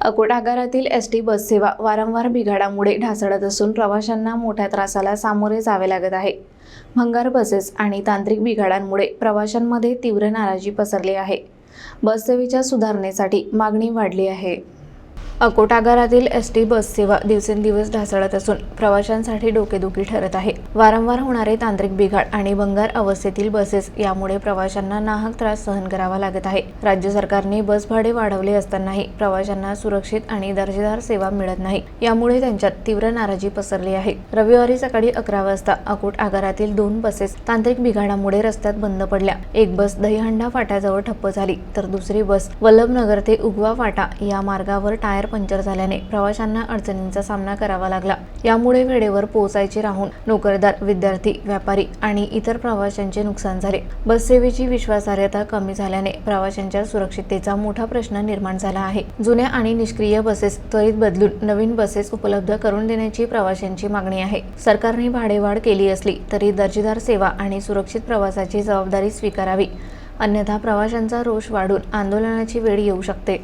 अकोट आगारातील S T बससेवा वारंवार बिघाडामुळे ढासळत असून प्रवाशांना मोठ्या त्रासाला सामोरे जावे लागत आहे. भंगार बसेस आणि तांत्रिक बिघाडांमुळे प्रवाशांमध्ये तीव्र नाराजी पसरली आहे. बससेवेच्या सुधारणेसाठी मागणी वाढली आहे. अकोट आगारातील एस टी बस सेवा दिवसेंदिवस ढासळत असून प्रवाशांसाठी डोकेदुखी ठरत आहे. वारंवार होणारे तांत्रिक बिघाड आणि भंगार अवस्थेतील बसेस यामुळे प्रवाशांना नाहक त्रास सहन करावा लागत आहे. राज्य सरकारने बस भाडे वाढवले असतानाही प्रवाशांना सुरक्षित आणि दर्जेदार सेवा मिळत नाही. यामुळे त्यांच्यात तीव्र नाराजी पसरली आहे. रविवारी सकाळी अकरा वाजता अकोट आगारातील दोन बसेस तांत्रिक बिघाडामुळे रस्त्यात बंद पडल्या. एक बस दहीहंडा फाट्याजवळ ठप्प झाली तर दुसरी बस वल्लभनगर ते उगवा फाटा या मार्गावर टायर पंक्चर झाल्याने प्रवाशांना अडचणींचा सामना करावा लागला. यामुळे वेळेवर पोहोचायचे राहून नोकरदार विद्यार्थी व्यापारी आणि इतर प्रवाशांचे नुकसान झाले. बससेवेची विश्वासार्हता कमी झाल्याने प्रवाशांच्या सुरक्षिततेचा मोठा प्रश्न निर्माण झाला आहे. जुन्या आणि निष्क्रिय बसेस त्वरित बदलून नवीन बसेस उपलब्ध करून देण्याची प्रवाशांची मागणी आहे. सरकारने भाडेवाढ केली असली तरी दर्जेदार सेवा आणि सुरक्षित प्रवासाची जबाबदारी स्वीकारावी. अन्यथा प्रवाशांचा रोष वाढून आंदोलनाची वेळ येऊ शकते.